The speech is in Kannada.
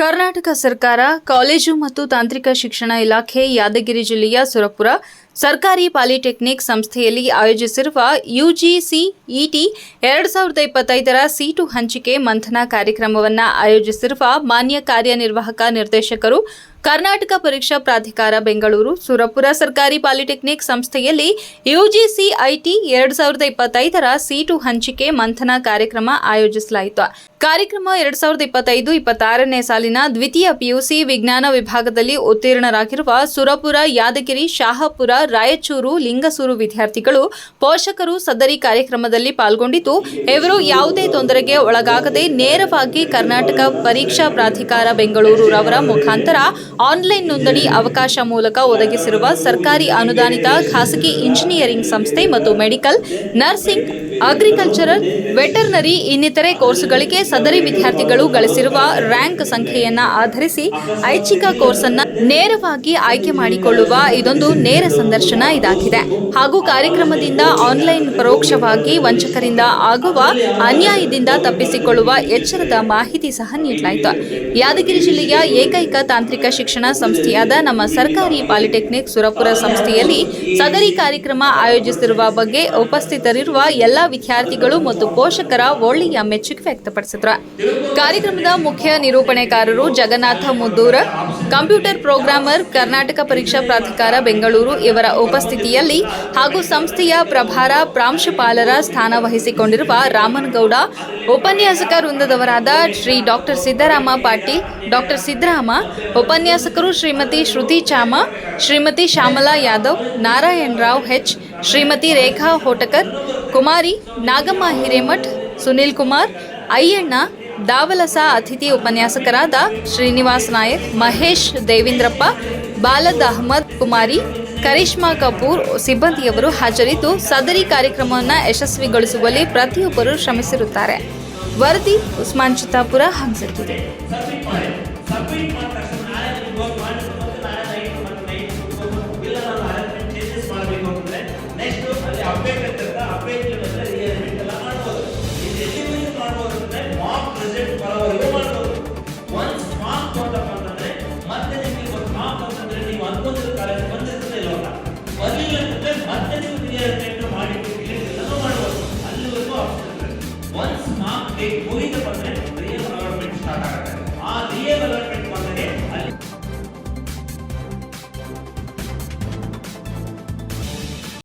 ಕರ್ನಾಟಕ ಸರ್ಕಾರ, ಕಾಲೇಜು ಮತ್ತು ತಾಂತ್ರಿಕ ಶಿಕ್ಷಣ ಇಲಾಖೆ, ಯಾದಗಿರಿ ಜಿಲ್ಲೆಯ ಸುರಪುರ ಸರ್ಕಾರಿ ಪಾಲಿಟೆಕ್ನಿಕ್ ಸಂಸ್ಥೆಯಲ್ಲಿ ಆಯೋಜಿಸಿರುವ ಯುಜಿಸಿ ಇಟಿ ಎರಡು ಸಾವಿರದ ಇಪ್ಪತ್ತೈದರ ಸೀಟು ಹಂಚಿಕೆ ಮಂಥನ ಕಾರ್ಯಕ್ರಮವನ್ನು ಆಯೋಜಿಸಿರುವ ಮಾನ್ಯ ಕಾರ್ಯನಿರ್ವಾಹಕ ನಿರ್ದೇಶಕರು ಕರ್ನಾಟಕ ಪರೀಕ್ಷಾ ಪ್ರಾಧಿಕಾರ ಬೆಂಗಳೂರು ಸುರಪುರ ಸರ್ಕಾರಿ ಪಾಲಿಟೆಕ್ನಿಕ್ ಸಂಸ್ಥೆಯಲ್ಲಿ ಯುಜಿಸಿ ಐಟಿ ಎರಡು ಸಾವಿರದ ಇಪ್ಪತ್ತೈದರ ಸೀಟು ಹಂಚಿಕೆ ಮಂಥನ ಕಾರ್ಯಕ್ರಮ ಆಯೋಜಿಸಲಾಯಿತು. ಕಾರ್ಯಕ್ರಮ ಎರಡ್ ಸಾವಿರದ ಇಪ್ಪತ್ತೈದು, ಇಪ್ಪತ್ತಾರನೇ ಸಾಲಿನ ದ್ವಿತೀಯ ಪಿಯುಸಿ ವಿಜ್ಞಾನ ವಿಭಾಗದಲ್ಲಿ ಉತ್ತೀರ್ಣರಾಗಿರುವ ಸುರಪುರ, ಯಾದಗಿರಿ, ಶಾಹಪುರ, ರಾಯಚೂರು, ಲಿಂಗಸೂರು ವಿದ್ಯಾರ್ಥಿಗಳು ಪೋಷಕರು ಸದರಿ ಕಾರ್ಯಕ್ರಮದಲ್ಲಿ ಪಾಲ್ಗೊಂಡಿದ್ದು, ಇವರು ಯಾವುದೇ ತೊಂದರೆಗೆ ಒಳಗಾಗದೆ ನೇರವಾಗಿ ಕರ್ನಾಟಕ ಪರೀಕ್ಷಾ ಪ್ರಾಧಿಕಾರ ಬೆಂಗಳೂರು ರವರ ಮುಖಾಂತರ ಆನ್ಲೈನ್ ನೋಂದಣಿ ಅವಕಾಶ ಮೂಲಕ ಒದಗಿಸಿರುವ ಸರ್ಕಾರಿ ಅನುದಾನಿತ ಖಾಸಗಿ ಇಂಜಿನಿಯರಿಂಗ್ ಸಂಸ್ಥೆ ಮತ್ತು ಮೆಡಿಕಲ್, ನರ್ಸಿಂಗ್, ಅಗ್ರಿಕಲ್ಚರಲ್, ವೆಟರ್ನರಿ ಇನ್ನಿತರೆ ಕೋರ್ಸುಗಳಿಗೆ ಸದರಿ ವಿದ್ಯಾರ್ಥಿಗಳು ಗಳಿಸಿರುವ ರ್ಯಾಂಕ್ ಸಂಖ್ಯೆಯನ್ನು ಆಧರಿಸಿ ಐಚ್ಛಿಕ ಕೋರ್ಸ್ ಅನ್ನ ನೇರವಾಗಿ ಆಯ್ಕೆ ಮಾಡಿಕೊಳ್ಳುವ ಇದೊಂದು ನೇರ ಸಂದರ್ಶನ ಇದಾಗಿದೆ. ಹಾಗೂ ಕಾರ್ಯಕ್ರಮದಿಂದ ಆನ್ಲೈನ್ ಪರೋಕ್ಷವಾಗಿ ವಂಚಕರಿಂದ ಆಗುವ ಅನ್ಯಾಯದಿಂದ ತಪ್ಪಿಸಿಕೊಳ್ಳುವ ಎಚ್ಚರದ ಮಾಹಿತಿ ಸಹ ನೀಡಲಾಯಿತು. ಯಾದಗಿರಿ ಜಿಲ್ಲೆಯ ಏಕೈಕ ತಾಂತ್ರಿಕ ಶಿಕ್ಷಣ ಸಂಸ್ಥೆಯಾದ ನಮ್ಮ ಸರ್ಕಾರಿ ಪಾಲಿಟೆಕ್ನಿಕ್ ಸುರಪುರ ಸಂಸ್ಥೆಯಲ್ಲಿ ಸದರಿ ಕಾರ್ಯಕ್ರಮ ಆಯೋಜಿಸಿರುವ ಬಗ್ಗೆ ಉಪಸ್ಥಿತರಿರುವ ಎಲ್ಲ ವಿದ್ಯಾರ್ಥಿಗಳು ಮತ್ತು ಪೋಷಕರ ಒಳ್ಳೆಯ ಮೆಚ್ಚುಗೆ ವ್ಯಕ್ತಪಡಿಸಿದ್ರು. ಕಾರ್ಯಕ್ರಮದ ಮುಖ್ಯ ನಿರೂಪಣೆಕಾರರು ಜಗನ್ನಾಥ ಮುದ್ದೂರ ಕಂಪ್ಯೂಟರ್ ಪ್ರೋಗ್ರಾಮರ್, ಕರ್ನಾಟಕ ಪರೀಕ್ಷಾ ಪ್ರಾಧಿಕಾರ ಬೆಂಗಳೂರು ಇವರ ಉಪಸ್ಥಿತಿಯಲ್ಲಿ ಹಾಗೂ ಸಂಸ್ಥೆಯ ಪ್ರಭಾರ ಪ್ರಾಂಶುಪಾಲರ ಸ್ಥಾನ ವಹಿಸಿಕೊಂಡಿರುವ ರಾಮನಗೌಡ, ಉಪನ್ಯಾಸಕ ವೃಂದದವರಾದ ಶ್ರೀ ಡಾಕ್ಟರ್ ಸಿದ್ದರಾಮ ಪಾಟೀಲ್, ಡಾಕ್ಟರ್ ಸಿದ್ದರಾಮ, ಉಪನ್ಯಾಸಕರು ಶ್ರೀಮತಿ ಶ್ರುತಿ ಚಾಮ, ಶ್ರೀಮತಿ ಶ್ಯಾಮಲಾ ಯಾದವ್, ನಾರಾಯಣ ರಾವ್ ಹೆಚ್, ಶ್ರೀಮತಿ ರೇಖಾ ಹೋಟಕರ್, ಕುಮಾರಿ ನಾಗಮ್ಮ ಹಿರೇಮಠ್, ಸುನಿಲ್ ಕುಮಾರ್, ಅಯ್ಯಣ್ಣ ದಾವಲಸ ಅತಿಥಿ ಉಪನ್ಯಾಸಕರಾದ ಶ್ರೀನಿವಾಸ್ ನಾಯಕ್, ಮಹೇಶ್ ದೇವೇಂದ್ರಪ್ಪ, ಬಾಲದ್ ಅಹಮದ್ ಕುಮಾರಿ, ಕರಿಷ್ಮಾ ಕಪೂರ್ ಸಿಬ್ಬಂದಿಯವರು ಹಾಜರಿದ್ದು ಸದರಿ ಕಾರ್ಯಕ್ರಮವನ್ನು ಯಶಸ್ವಿಗೊಳಿಸುವಲ್ಲಿ ಪ್ರತಿಯೊಬ್ಬರು ಶ್ರಮಿಸಿರುತ್ತಾರೆ. ವರದಿ Usman Chittapur Hamsagiri real government start ಆಗುತ್ತೆ ಆ ರಿಯಲ್